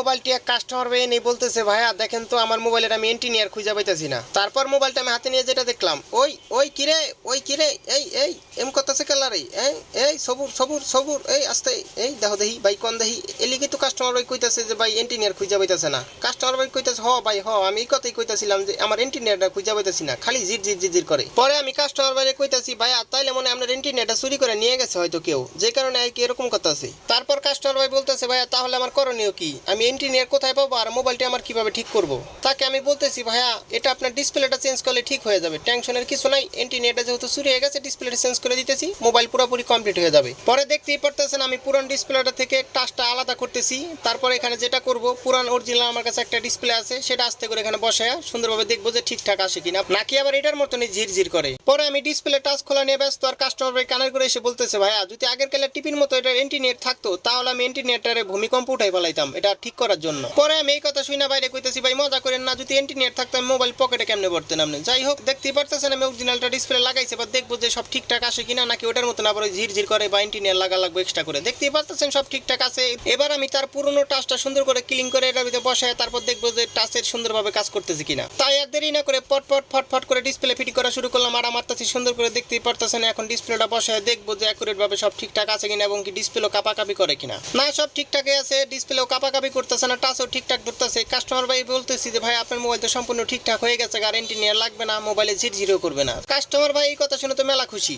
মোবাইলটি এক কাস্টমার ভাই নেই বলতেছে, ভাইয়া, দেখেন তো আমার মোবাইলের আমি এন্টিনিয়ার খুঁজে পাইতেছি না। তারপর মোবাইলটা আমি হাতে নিয়ে যেটা দেখলাম, ওই ওই কিরে ওই কিরে এই এই, এম করতেছে কালারে এই এই, সবুর সবুর সবুর, এই, আস্তে, এই, দেখো দেখি, ভাই, কোন দেখি? এলিগে তো কাস্টমার ভাই কইতাছে যে, ভাই এন্টিনিয়ার খুঁজে পাইতেছে না। কাস্টমার ভাই কইতাছে, হ, ভাই, হ, আমি এই কথাই কইতাছিলাম যে, আমার এন্টিনিয়ারটা খুঁজে পাইতেছি না, খালি জির জির জির করে। পরে আমি কাস্টমার ভাইরে কইতাছি, ভাইয়া, তাইলে মনে আপনার এন্টিনিয়ারটা চুরি করে নিয়ে গেছে হয়তো কেউ, যে কারণে আর কি এরকম করতেছে। তারপর কাস্টমার ভাই বলতেছে, ভাইয়া, তাহলে আমার করণীয় কি? আমি এন্টিনিয়ার কোথায় পাবো আর মোবাইলটি আমার কীভাবে ঠিক করব? তাকে আমি বলতেছি, ভাইয়া, এটা আপনার ডিসপ্লেটা চেঞ্জ করলে ঠিক হয়ে যাবে। টেনশনের কিছু নাই। এন্টিনিয়ারটা যেহেতু চুরি হয়ে গেছে ডিসপ্লেটা চেঞ্জ করে দিতেছি। মোবাইল পুরোপুরি কমপ্লিট হয়ে যাবে। পরে দেখতেই পারতেছেন, আমি পুরান ডিসপ্লেটা থেকে টাচটা আলাদা করতেছি। তারপর এখানে যেটা করব, পুরান অরিজিনাল আমার কাছে একটা ডিসপ্লে আছে। সেটা আস্তে করে এখানে বসায় সুন্দরভাবে দেখব যে ঠিকঠাক আসে কিনা। নাকি আবার এটার মতনই ঝিরঝির করে। পরে আমি ডিসপ্লে টাচ খোলা নিয়ে ব্যস্ত আর কাস্টমার কানের করে এসে বলতেছে, ভাইয়া, যদি আগের কালে টিপির মতো এটা এন্টিনিয়ার থাকতো, তাহলে আমি এন্টিনিয়ারটারে ভূমিকম্প উঠাই ফেলাইতাম। এটা ঠিক করার জন্য। পরে আমি এই কথা শুনে বাইরে কইতেছি, ভাই, মজা করেন না, যদি এন্টিনিয়ার থাকতো, আমি মোবাইল পকেটে কেমনে পড়তেন আপনি যাই হোক, দেখতেই পারতেছেন আমি অরিজিনালটা ডিসপ্লে লাগাইছে বা দেখব যে সব ঠিকঠাক আসে কিনা, নাকি ওটার মতন আবার ওই ঝিরঝির করে বা এন্টিনিয়ার লাগা লাগবে এক্সট্রা করে। দেখতেই পারতেছেন সব ঠিকঠাক আছে। এবার আমি তার পুরনো টাচটা সুন্দর করে ক্লিন করে এটার ভিতরে বসায়, তারপর দেখব যে টাচের সুন্দরভাবে কাজ করতেছে কিনা। তাই আর দেরি না করে পট পট ফট ফট করে ডিসপ্লে ফিটিং করা শুরু করলাম, আর আমার কাছে সুন্দর করে দেখতেই পারতেছেন, এখন ডিসপ্লেটা বসায় দেখব যে অ্যাকুরেট ভাবে সব ঠিকঠাক আছে কিনা, এবং কি ডিসপ্লেও কাপাকাপি করে কিনা। না, সব ঠিকঠাকই আছে ডিসপ্লেও কাপাকাপি করতেছে না টাচও ঠিকঠাক ধরতেছে। কাস্টমার ভাই বলতেছি যে, ভাই, আপনার মোবাইল তো সম্পূর্ণ ঠিকঠাক হয়ে গেছে গ্যারেন্টি নিয়ে লাগবে না মোবাইলে ঝিরঝিরও করবে না। কাস্টমার ভাই এই কথা শুনে তো মেলা খুশি।